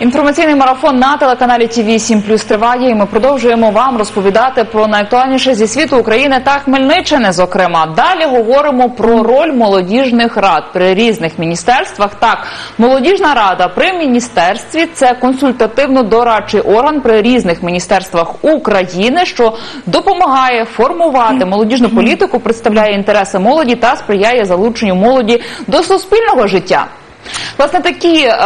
Інформаційний марафон на телеканалі ТВ 7 Плюс триває. І ми продовжуємо вам розповідати про найактуальніше зі світу України та Хмельниччини. Зокрема, далі говоримо про роль молодіжних рад при різних міністерствах. Так, молодіжна рада при міністерстві це консультативно-дорадчий орган при різних міністерствах України, що допомагає формувати молодіжну політику, представляє інтереси молоді та сприяє залученню молоді до суспільного життя. Власне, такі е,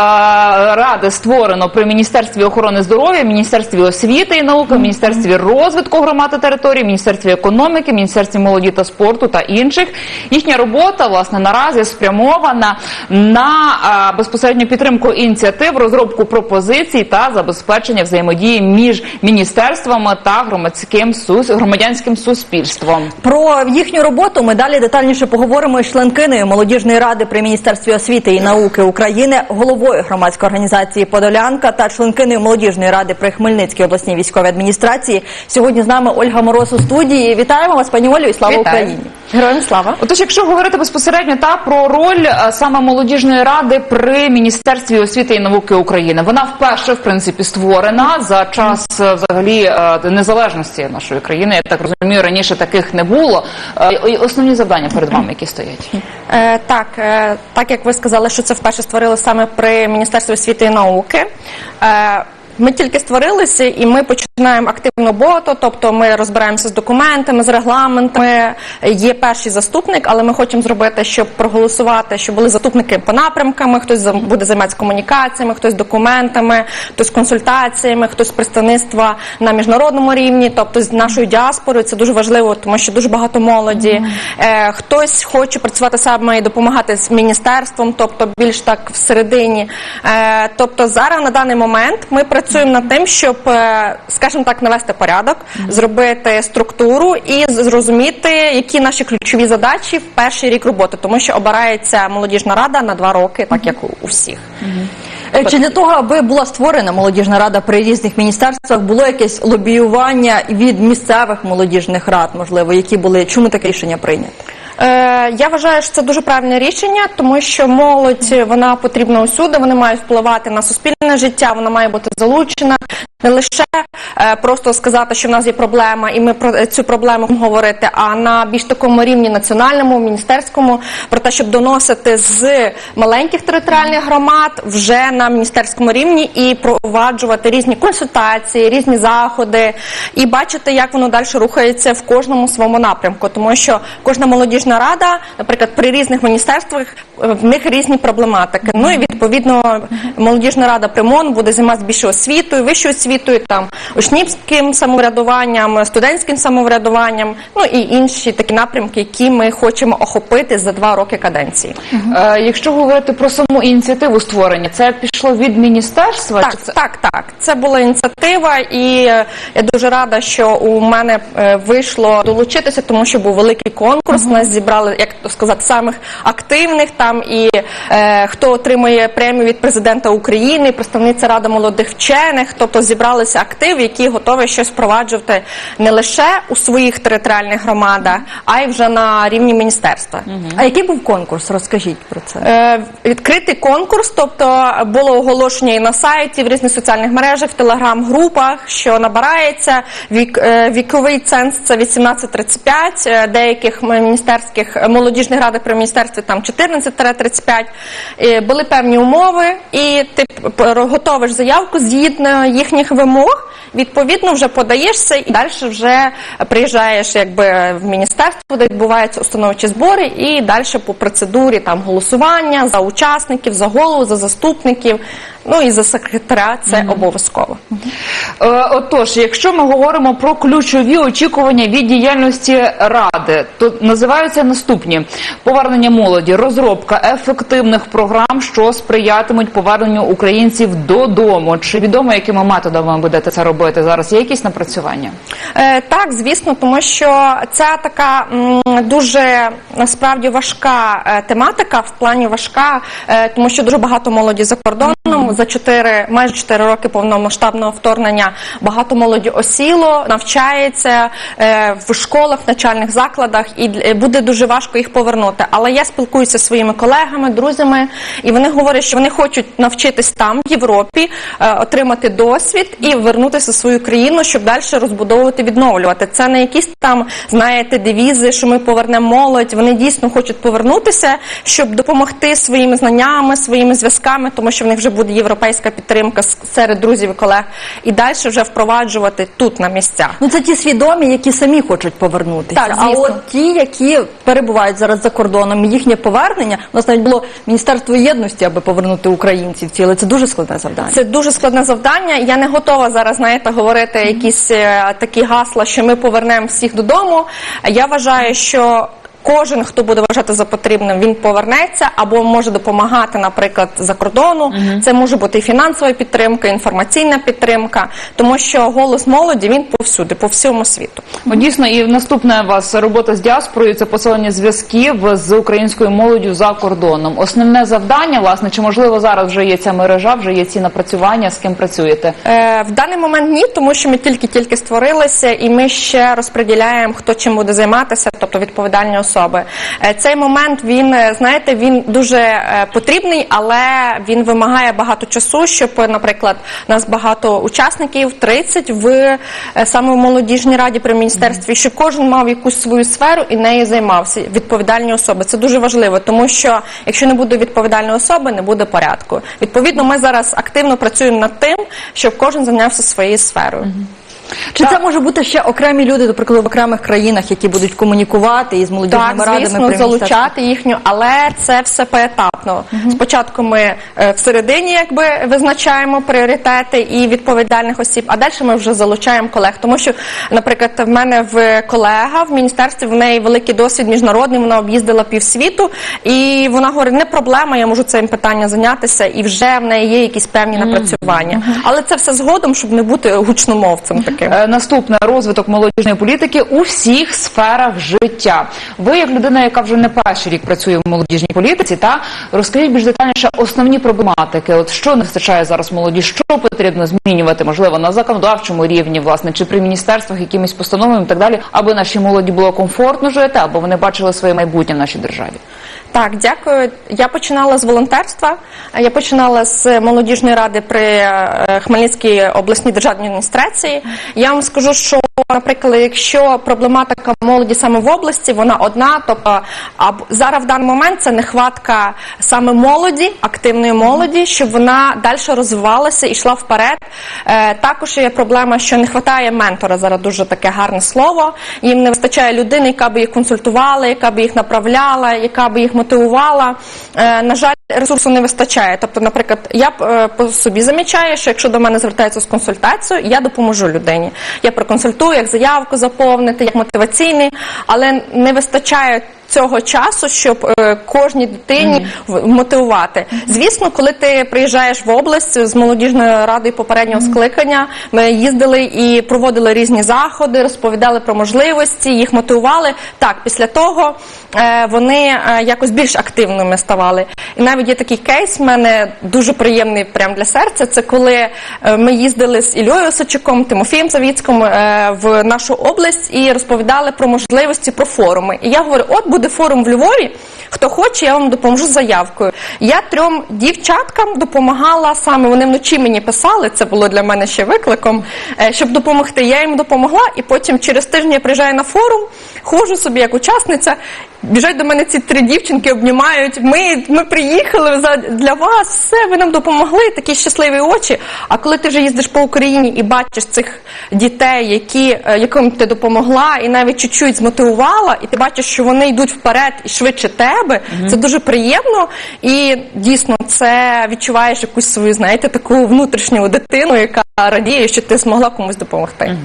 ради створено при Міністерстві охорони здоров'я, Міністерстві освіти і науки, Міністерстві розвитку громад та територій, Міністерстві економіки, Міністерстві молоді та спорту та інших. Їхня робота власне наразі спрямована на е, безпосередню підтримку ініціатив, розробку пропозицій та забезпечення взаємодії між міністерствами та громадським сус- громадянським суспільством. Про їхню роботу ми далі детальніше поговоримо із членкиною молодіжної ради при міністерстві освіти і науки України, головою громадської організації Подолянка та членкиною молодіжної ради при Хмельницькій обласній військовій адміністрації. Сьогодні з нами Ольга Мороз у студії. Вітаємо вас, пані Олю, і слава Вітаю. Україні! Героям слава! Отож, якщо говорити безпосередньо та про роль е, саме молодіжної ради при міністерстві освіти і науки України, вона вперше в принципі створена за час е, взагалі е, незалежності нашої країни. Я так розумію, раніше таких не було. Основні завдання перед вами, які стоять. Так, так як ви сказали, що це вперше створили саме при Міністерстві освіти і науки. Е, ми тільки створилися і ми починаємо активну роботу, тобто ми розбираємося з документами, з регламентами. Є перший заступник, але ми хочемо зробити, щоб проголосувати, щоб були заступники по напрямками, хтось буде займатися комунікаціями, хтось документами, хтось консультаціями, хтось представництва на міжнародному рівні, тобто з нашою діаспорою. Це дуже важливо, тому що дуже багато молоді. Е, хтось хоче працювати саме і допомагати з міністерством, тобто більш так всередині. Е, тобто зараз на даний момент ми працюємо над тим, щоб, е, скажімо так, навести порядок, зробити структуру і зрозуміти, які наші ключові задачі в перший рік роботи, тому що обирається молодіжна рада на два роки, так як у- всіх. Е, Чи для того, аби була створена молодіжна рада при різних міністерствах, було якесь лобіювання від місцевих молодіжних рад, можливо, які були чому таке рішення прийнято? Е, я вважаю, що це дуже правильне рішення, тому що молодь вона потрібна усюди, вони мають впливати на суспільне життя, вона має бути залучена. Не лише е, просто сказати, що в нас є проблема, і ми про цю проблему говорити, а на більш такому рівні національному, міністерському, про те, щоб доносити з маленьких територіальних громад вже на міністерському рівні і проваджувати різні консультації, різні заходи, і бачити, як воно далі рухається в кожному своєму напрямку, тому що кожна молодіжна рада, наприклад, при різних міністерствах е, в них різні проблематики. Ну і відповідно молодіжна рада при МОН буде займатися більше освітою, вищою освітою, там учнівським самоврядуванням, студентським самоврядуванням, ну і інші такі напрямки, які ми хочемо охопити за два роки каденції. Е, Якщо говорити про саму ініціативу створення, це пішло від міністерства? Так, це так, так. Це була ініціатива, і я дуже рада, що у мене е, вийшло долучитися, тому що був великий конкурс. Нас зібрали, як то сказати, самих активних там і е, хто отримує премію від президента України, представниця Рада молодих вчених. Тобто зібралися актив, які готові щось впроваджувати не лише у своїх територіальних громадах, а й вже на рівні міністерства. А який був конкурс? Розкажіть про це. Е, Відкритий конкурс, тобто було оголошення і на сайті, в різних соціальних мережах, в телеграм-групах, що набирається вік, е, віковий ценз це 18-35, е, деяких міністерських молодіжних радах при міністерстві там 14-35. Е, Були певні умови, і ти готовиш заявку згідно їхніх вимог. Відповідно, вже подаєшся і далі вже приїжджаєш якби в міністерство, де відбуваються установчі збори, і далі по процедурі там голосування за учасників, за голову, за заступників, ну і за секретаря це обов'язково. Е, Отож, якщо ми говоримо про ключові очікування від діяльності ради, то називаються наступні: повернення молоді, розробка ефективних програм, що сприятимуть поверненню українців додому. Чи відомо, якими методами ви будете це робити зараз? Є якісь напрацювання? Е, так, звісно, тому що це така м, дуже насправді важка е, тематика, в плані важка, е, тому що дуже багато молоді за кордоном. Кордоном за 4, майже 4 роки повномасштабного вторгнення багато молоді осіло, навчається е, в школах, навчальних закладах, і е, буде дуже важко їх повернути. Але я спілкуюся зі своїми колегами, друзями, і вони говорять, що вони хочуть навчитись там, в Європі, е, отримати досвід і вернутися в свою країну, щоб далі розбудовувати, відновлювати. Це не якісь там, знаєте, девізи, що ми повернемо молодь. Вони дійсно хочуть повернутися, щоб допомогти своїми знаннями, своїми зв'язками, тому що в них вже буде європейська підтримка серед друзів і колег, і далі вже впроваджувати тут на місцях. Ну це ті свідомі, які самі хочуть повернутися. Так, а от ті, які перебувають зараз за кордоном, їхнє повернення, у нас навіть було Міністерство єдності, аби повернути українців ці, але це дуже складне завдання. Це дуже складне завдання. Я не готова зараз, знаєте, говорити якісь е, такі гасла, що ми повернемо всіх додому. Я вважаю, що. Кожен, хто буде вважати за потрібним, він повернеться або може допомагати, наприклад, за кордону. Це може бути і фінансова підтримка, і інформаційна підтримка, тому що голос молоді він повсюди, по всьому світу. От дійсно, і наступна у вас робота з діаспорою це посилення зв'язків з українською молоддю за кордоном. Основне завдання, власне, чи можливо зараз вже є ця мережа, вже є ці напрацювання, з ким працюєте? Е, в даний момент ні, тому що ми тільки-тільки створилися, і ми ще розподіляємо, хто чим буде займатися, тобто відповідальні особи. Е, цей момент він, е, знаєте, він дуже е, потрібний, але він вимагає багато часу, щоб, наприклад, нас багато учасників, 30 в саме в молодіжній раді при міністерстві, щоб кожен мав якусь свою сферу і нею займався. Відповідальні особи. Це дуже важливо, тому що якщо не буде відповідальної особи, не буде порядку. Відповідно, ми зараз активно працюємо над тим, щоб кожен зайнявся своєю сферою. Чи це може бути ще окремі люди, до прикладу, в окремих країнах, які будуть комунікувати із молодіжними Так, радами звісно, залучати їхню, але це все поетапно. Спочатку ми е, всередині якби визначаємо пріоритети і відповідальних осіб, а далі ми вже залучаємо колег. Тому що, наприклад, в мене в колега в міністерстві в неї великий досвід міжнародний, вона об'їздила півсвіту, і вона говорить, не проблема, я можу цим питанням зайнятися, і вже в неї є якісь певні напрацювання. Але це все згодом, щоб не бути гучномовцем таким. Е, Наступне розвиток молодіжної політики у всіх сферах життя. Ви, як людина, яка вже не перший рік працює в молодіжній політиці, та розкажіть більш детальніше основні проблематики. От що не вистачає зараз молоді, що потрібно змінювати, можливо, на законодавчому рівні, власне, чи при міністерствах якимись постановами і так далі, аби нашій молоді було комфортно жити, або вони бачили своє майбутнє в нашій державі. Так, дякую. Я починала з волонтерства. Я починала з молодіжної ради при е, Хмельницькій обласній державній адміністрації. Я вам скажу, що, наприклад, якщо проблематика молоді саме в області, вона одна, тобто зараз в даний момент це нехватка саме молоді, активної молоді, щоб вона далі розвивалася і йшла вперед. Е, Також є проблема, що не вистачає ментора. Зараз дуже таке гарне слово. Їм не вистачає людини, яка би їх консультувала, яка би їх направляла, яка би їх мотивувала. Е, На жаль, ресурсу не вистачає. Тобто, наприклад, я е, по собі замічаю, що якщо до мене звертаються з консультацією, я допоможу людині. Я проконсультую, як заявку заповнити, як мотиваційний, але не вистачає. Цього часу, щоб е, кожній дитині в- мотивувати. Звісно, коли ти приїжджаєш в область з молодіжною радою попереднього скликання, ми їздили і проводили різні заходи, розповідали про можливості, їх мотивували. Так, після того е, вони е, якось більш активними ставали. І навіть є такий кейс, в мене дуже приємний прям для серця. Це коли е, ми їздили з Ільою Осадчуком, Тимофієм Завіцьким е, в нашу область і розповідали про можливості, про форуми. І я говорю: от буде форум в Львові. Хто хоче, я вам допоможу з заявкою. Я трьом дівчаткам допомагала саме. Вони вночі мені писали. Це було для мене ще викликом, е, щоб допомогти. Я їм допомогла, і потім через тиждень я приїжджаю на форум, ходжу собі як учасниця. Біжать до мене ці три дівчинки, обнімають. Ми, ми приїхали для вас, все, ви нам допомогли, такі щасливі очі. А коли ти вже їздиш по Україні і бачиш цих дітей, які, е, яким ти допомогла, і навіть чуть-чуть змотивувала, і ти бачиш, що вони йдуть вперед і швидше тебе, це дуже приємно. І дійсно це відчуваєш якусь свою, знаєте, таку внутрішню дитину, яка радіє, що ти змогла комусь допомогти.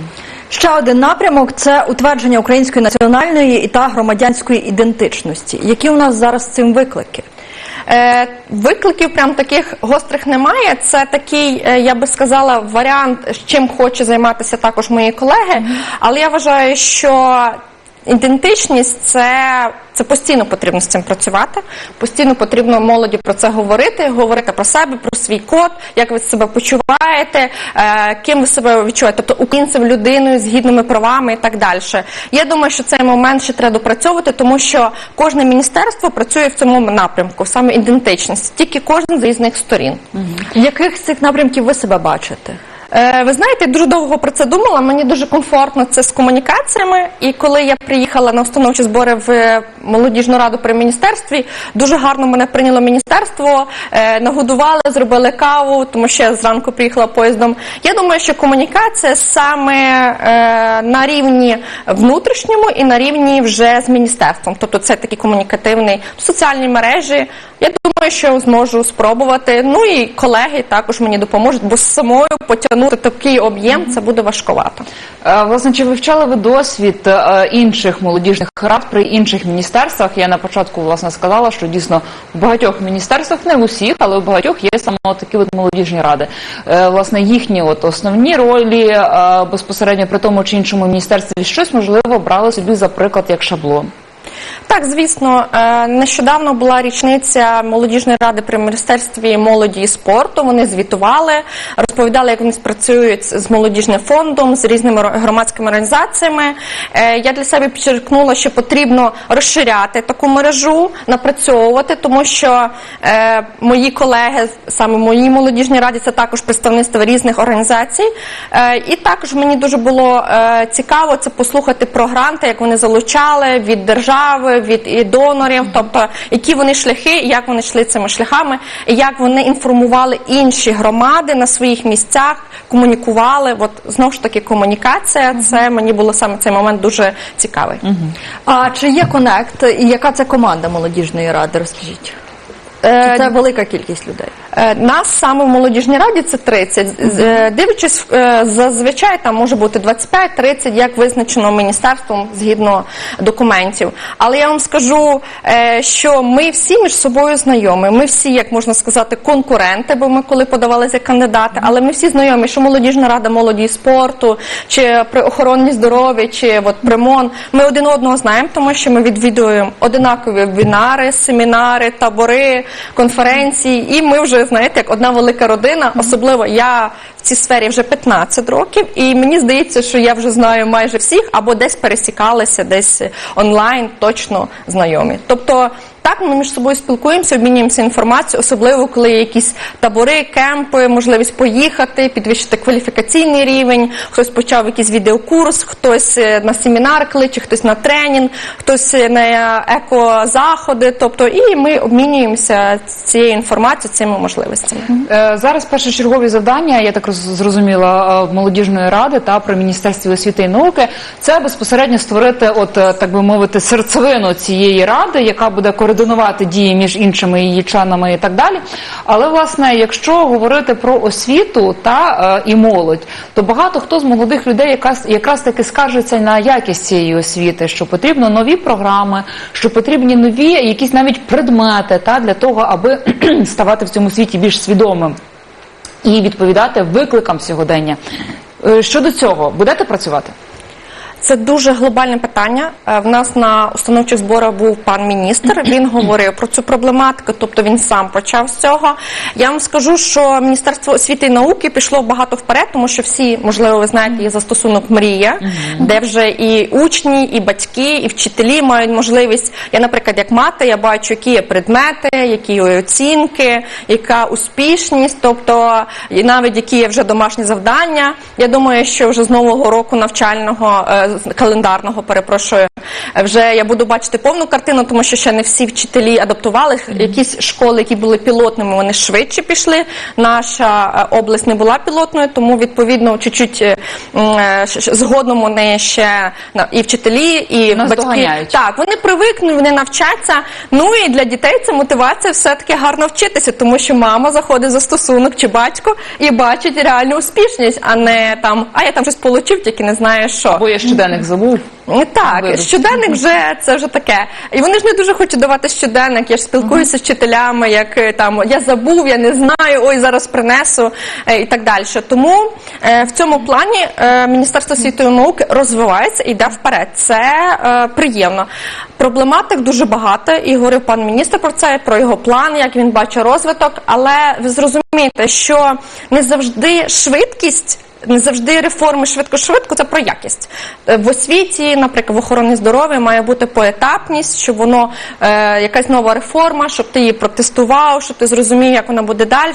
Ще один напрямок це утвердження української національної та громадянської ідентичності. Які у нас зараз з цим виклики? Е, викликів прям таких гострих немає. Це такий, е, я би сказала, варіант, з чим хоче займатися також мої колеги. Але я вважаю, що Ідентичність це, це постійно потрібно з цим працювати. Постійно потрібно молоді про це говорити, говорити про себе, про свій код, як ви себе почуваєте, е, ким ви себе відчуваєте, тобто українцем, людиною з гідними правами і так далі. Я думаю, що цей момент ще треба допрацьовувати, тому що кожне міністерство працює в цьому напрямку, саме ідентичність, тільки кожен з різних сторін. В яких з цих напрямків ви себе бачите? Е, Ви знаєте, я дуже довго про це думала. Мені дуже комфортно це з комунікаціями. І коли я приїхала на установчі збори в е, молодіжну раду при міністерстві, дуже гарно мене прийняло міністерство, е, нагодували, зробили каву, тому що я зранку приїхала поїздом. Я думаю, що комунікація саме на рівні внутрішньому і на рівні вже з міністерством. Тобто це такий комунікативний соціальні мережі. Я думаю, що зможу спробувати. Ну і колеги також мені допоможуть, бо з самою потягнути такий об'єм це буде важковато. Е, Власне, чи вивчали ви досвід е, інших молодіжних рад при інших міністерствах? Я на початку власне сказала, що дійсно в багатьох міністерствах, не в усіх, але в багатьох є саме такі от молодіжні ради. Е, Власне, їхні от основні ролі безпосередньо при тому чи іншому міністерстві щось можливо брали собі за приклад як шаблон. Так, звісно, е, нещодавно була річниця молодіжної ради при міністерстві молоді і спорту. Вони звітували, розповідали, як вони спрацюють з молодіжним фондом, з різними громадськими організаціями. Е, Я для себе підчеркнула, що потрібно розширяти таку мережу, напрацьовувати, тому що е, мої колеги, саме в моїй молодіжній раді, це також представництво різних організацій. І також мені дуже було цікаво це послухати про гранти, як вони залучали від держави, від і донорів, тобто які вони шляхи, як вони йшли цими шляхами, і як вони інформували інші громади на своїх місцях, комунікували. От знову ж таки комунікація. Це мені було саме цей момент дуже цікавий. А чи є конект і яка це команда молодіжної ради? Розкажіть. Е, це велика кількість людей? Е, Нас саме в молодіжній раді це 30. З- е, Дивлячись, е, зазвичай там може бути 25-30, як визначено міністерством згідно документів. Але я вам скажу, що ми всі між собою знайомі. Ми всі, як можна сказати, конкуренти, бо ми коли подавалися як кандидати, але ми всі знайомі, що молодіжна рада молоді спорту, чи при охороні здоров'я, чи от при МОН. Ми один одного знаємо, тому що ми відвідуємо одинакові вебінари, семінари, табори, конференції, і ми вже знаєте, як одна велика родина. Особливо я в цій сфері вже 15 років, і мені здається, що я вже знаю майже всіх, або десь пересікалися, десь онлайн, точно знайомі. Тобто. Так, ми між собою спілкуємося, обмінюємося інформацією, особливо коли є якісь табори, кемпи, можливість поїхати, підвищити кваліфікаційний рівень. Хтось почав якийсь відеокурс, хтось е, на семінар кличе, хтось на тренінг, хтось е, на екозаходи. Тобто, і ми обмінюємося цією інформацією, цими можливостями. Е, Зараз першочергові завдання, я так зрозуміла, молодіжної ради та при міністерстві освіти і науки це безпосередньо створити, от так би мовити, серцевину цієї ради, яка буде координувати дії між іншими її членами і так далі. Але власне, якщо говорити про освіту та е, і молодь, то багато хто з молодих людей якраз якраз таки скаржиться на якість цієї освіти, що потрібно нові програми, що потрібні нові якісь навіть предмети та для того, аби ставати в цьому світі більш свідомим і відповідати викликам сьогодення. Е, Щодо цього, будете працювати? Це дуже глобальне питання. Е, В нас на установчих зборах був пан міністр. Він говорив про цю проблематику, тобто він сам почав з цього. Я вам скажу, що Міністерство освіти і науки пішло багато вперед, тому що всі, можливо, ви знаєте, є застосунок мрія, де вже і учні, і батьки, і вчителі мають можливість. Я, наприклад, як мати, я бачу, які є предмети, які є оцінки, яка успішність, тобто і навіть які є вже домашні завдання. Я думаю, що вже з нового року навчального е, календарного, перепрошую, е, вже я буду бачити повну картину, тому що ще не всі вчителі адаптували. Якісь школи, які були пілотними, вони швидше пішли. Наша е, область не була пілотною, тому відповідно чуть-чуть е, е, згодом вони ще і вчителі, і Нас батьки. доганяють. Так, вони привикнуть, вони навчаться. Ну і для дітей це мотивація все-таки гарно вчитися, тому що мама заходить за стосунок чи батько і бачить реальну успішність, а не там, а я там щось получив, тільки не знаю що. Бо я ще щоденник забув. Так, щоденник вже це вже таке. І вони ж не дуже хочуть давати щоденник. Я ж спілкуюся з вчителями, як е, там я забув, я не знаю, ой, зараз принесу е, і так далі. Тому е, в цьому плані Міністерство освіти і науки розвивається і йде вперед. Це приємно. Проблематик дуже багато, і говорив пан міністр про це, про його план, як він бачить розвиток. Але ви зрозумієте, що не завжди швидкість. Не завжди реформи швидко-швидко, це про якість. Е, В освіті, наприклад, в охороні здоров'я має бути поетапність, щоб воно е, якась нова реформа, щоб ти її протестував, щоб ти зрозумів, як вона буде далі.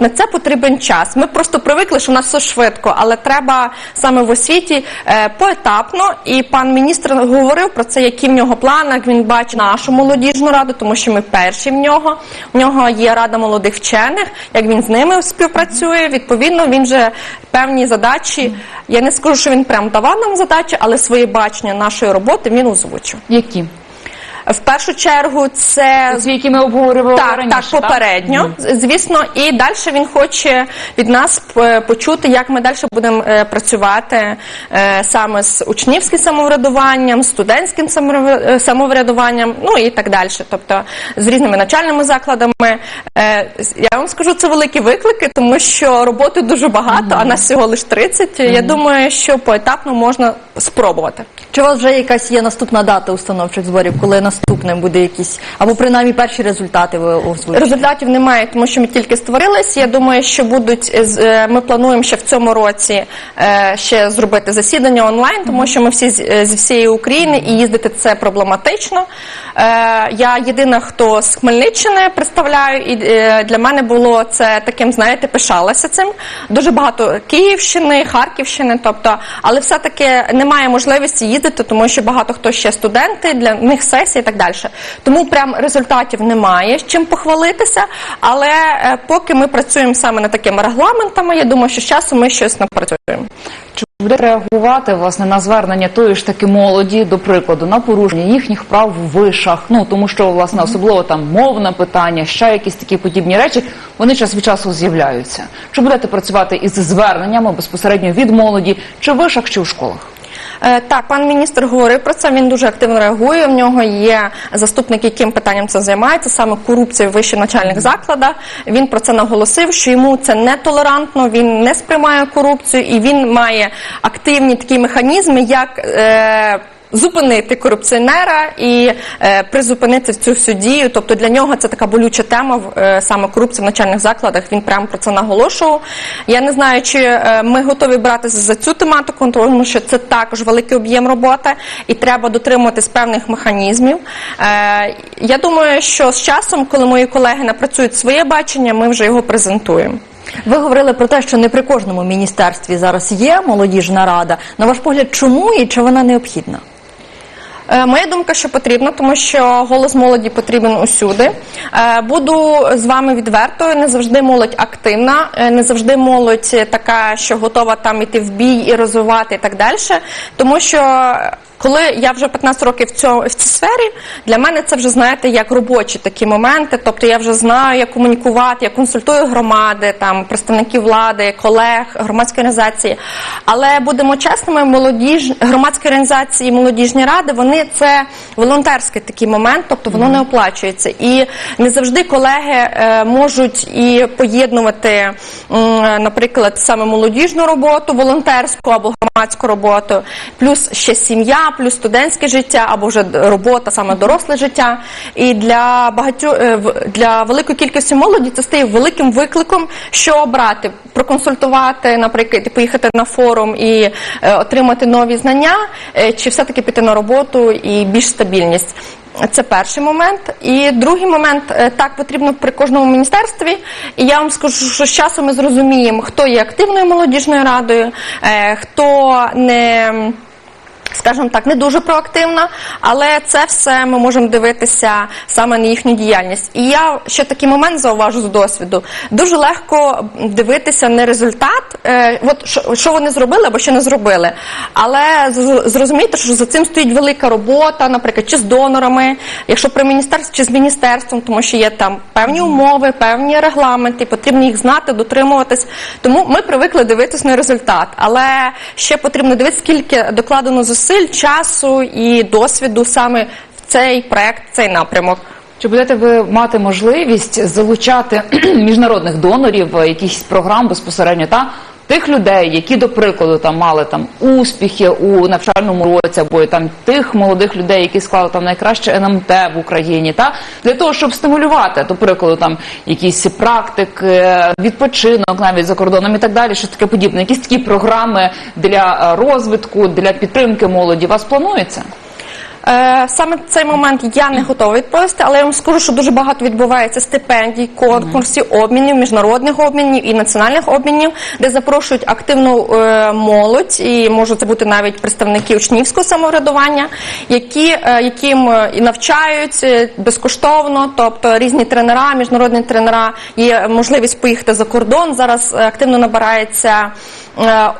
На це потрібен час. Ми просто привикли, що у нас все швидко, але треба саме в освіті е, поетапно. І пан міністр говорив про це, які в нього плани, він бачить нашу молодіжну раду, тому що ми перші в нього. В нього є рада молодих вчених, як він з ними співпрацює. Відповідно, він же певні задачі. Я не скажу, що він прям давав нам задачі, але своє бачення нашої роботи він озвучив. Які? В першу чергу, це Ці, які ми обговорювали так, раніше, так, попередньо, звісно, і далі він хоче від нас почути, як ми далі будемо е, працювати е, саме з учнівським самоврядуванням, студентським е, самоврядуванням, ну і так далі. Тобто з різними навчальними закладами. Е, Я вам скажу, це великі виклики, тому що роботи дуже багато, а нас всього лише 30. Я думаю, що поетапно можна спробувати. Чи у вас вже якась є наступна дата установчих зборів, коли наступне буде якісь, або принаймні перші результати ви озвучите? Результатів немає, тому що ми тільки створились. Я думаю, що будуть е, ми плануємо ще в цьому році е, ще зробити засідання онлайн, тому що ми всі з е, всієї України і їздити це проблематично. Я єдина, хто з Хмельниччини представляю, і для мене було це таким, знаєте, пишалася цим. Дуже багато Київщини, Харківщини, тобто, але все-таки немає можливості їздити, тому що багато хто ще студенти, для них сесії так далі. Тому прям результатів немає з чим похвалитися. Але е, поки ми працюємо саме над такими регламентами, я думаю, що з часом ми щось напрацюємо. Чи буде реагувати власне на звернення тої ж таки молоді, до прикладу, на порушення їхніх прав в вишах? Ну тому що власне особливо там мовне питання, ще якісь такі подібні речі, вони час від часу з'являються. Чи будете працювати із зверненнями безпосередньо від молоді, чи в вишах, чи в школах? Е, Так, пан міністр говорив про це. Він дуже активно реагує. В нього є заступник, яким питанням це займається, саме корупція в вищих начальних закладах. Він про це наголосив, що йому це не толерантно, він не сприймає корупцію і він має активні такі механізми, як. Зупинити корупціонера і е, призупинити цю всю дію. Тобто для нього це така болюча тема е, саме корупція в навчальних закладах. Він прямо про це наголошував. Я не знаю, чи е, ми готові братися за цю тематику, тому що це також великий об'єм роботи, і треба дотримуватись певних механізмів. Е, я думаю, що з часом, коли мої колеги напрацюють своє бачення, ми вже його презентуємо. Ви говорили про те, що не при кожному міністерстві зараз є молодіжна рада. На ваш погляд, чому і чи вона необхідна? Е, Моя думка, що потрібно, тому що голос молоді потрібен усюди. Е, Буду з вами відвертою. Не завжди молодь активна, е, не завжди молодь така, що готова там іти в бій і розвивати і так далі. Тому що коли я вже 15 років в цьому в цій сфері, для мене це вже знаєте як робочі такі моменти. Тобто я вже знаю, як комунікувати, я консультую громади, там представників влади, колег, громадські організації. Але будемо чесними, молодіж громадські організації, молодіжні ради, вони це волонтерський такий момент, тобто воно не оплачується. І не завжди колеги е, можуть і поєднувати, м, наприклад, саме молодіжну роботу, волонтерську або громадську роботу, плюс ще сім'я, плюс студентське життя, або вже робота, саме доросле життя. І для багатьох е, для великої кількості молоді це стає великим викликом, що обрати, проконсультувати, наприклад, поїхати на форум і е, отримати нові знання, е, чи все-таки піти на роботу і більш стабільність. Це перший момент. І другий момент так потрібно при кожному міністерстві. І я вам скажу, що з часом ми зрозуміємо, хто є активною молодіжною радою, хто не скажімо так, не дуже проактивна, але це все ми можемо дивитися саме на їхню діяльність. І я ще такий момент зауважу з досвіду. Дуже легко дивитися не результат, е, от що, що вони зробили або що не зробили. Але з- зрозумійте, що за цим стоїть велика робота, наприклад, чи з донорами, якщо при міністерстві чи з міністерством, тому що є там певні умови, певні регламенти, потрібно їх знати, дотримуватись. Тому ми привикли дивитись на результат. Але ще потрібно дивитися, скільки докладено зусиль, часу і досвіду саме в цей проект, цей напрямок. Чи будете ви мати можливість залучати міжнародних донорів, якісь якихось програм безпосередньо та тих людей, які до прикладу там мали там успіхи у навчальному році, або там тих молодих людей, які склали там найкраще НМТ в Україні, та для того, щоб стимулювати, до прикладу, там якісь практики, відпочинок навіть за кордоном і так далі, що таке подібне, якісь такі програми для е, розвитку, для підтримки молоді. Вас планується? Е, Саме цей момент я не готова відповісти, але я вам скажу, що дуже багато відбувається стипендій, конкурсів, обмінів, міжнародних обмінів і національних обмінів, де запрошують активну е, молодь, і може це бути навіть представники учнівського самоврядування, які, е, яким і навчають е, безкоштовно, тобто різні тренера, міжнародні тренера, є можливість поїхати за кордон. Зараз активно набирається. Е,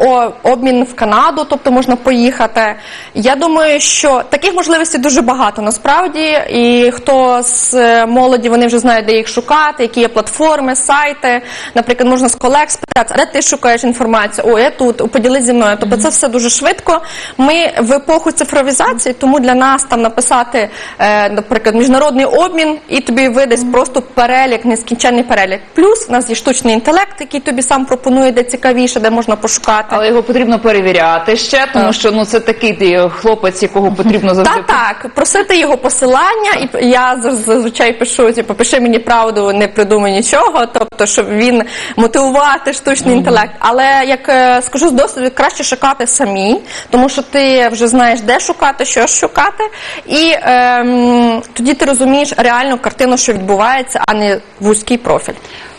обмін в Канаду, тобто можна поїхати. Я думаю, що таких можливостей дуже багато насправді. І хто з е, молоді вони вже знають, де їх шукати, які є платформи, сайти. Наприклад, можна з колег спитати, де ти шукаєш інформацію? О, я тут, поділись зі мною. Тобто це все дуже швидко. Ми в епоху цифровізації, тому для нас там написати, е, наприклад, міжнародний обмін, і тобі видасть просто перелік, нескінченний перелік. Плюс у нас є штучний інтелект, який тобі сам пропонує, де цікавіше, де можна пошукати. Але його потрібно перевіряти ще, тому що ну це такий ти хлопець, якого потрібно завжди Та так, просити його посилання, і я заз- зазвичай пишу, типу, пиши мені правду, не придумай нічого, тобто, щоб він мотивувати штучний інтелект. Але як е, скажу з досвіду, краще шукати самі, тому що ти вже знаєш, де шукати, що шукати, і ем, тоді ти розумієш реальну картину, що відбувається, а не вузький профіль.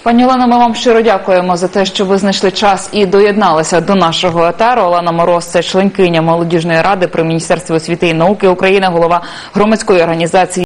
Пані Олена, ми вам щиро дякуємо за те, що ви знайшли час і доєдналися до нашого етеру. Олена Мороз, це членкиня молодіжної ради при міністерстві освіти і науки України, голова громадської організації.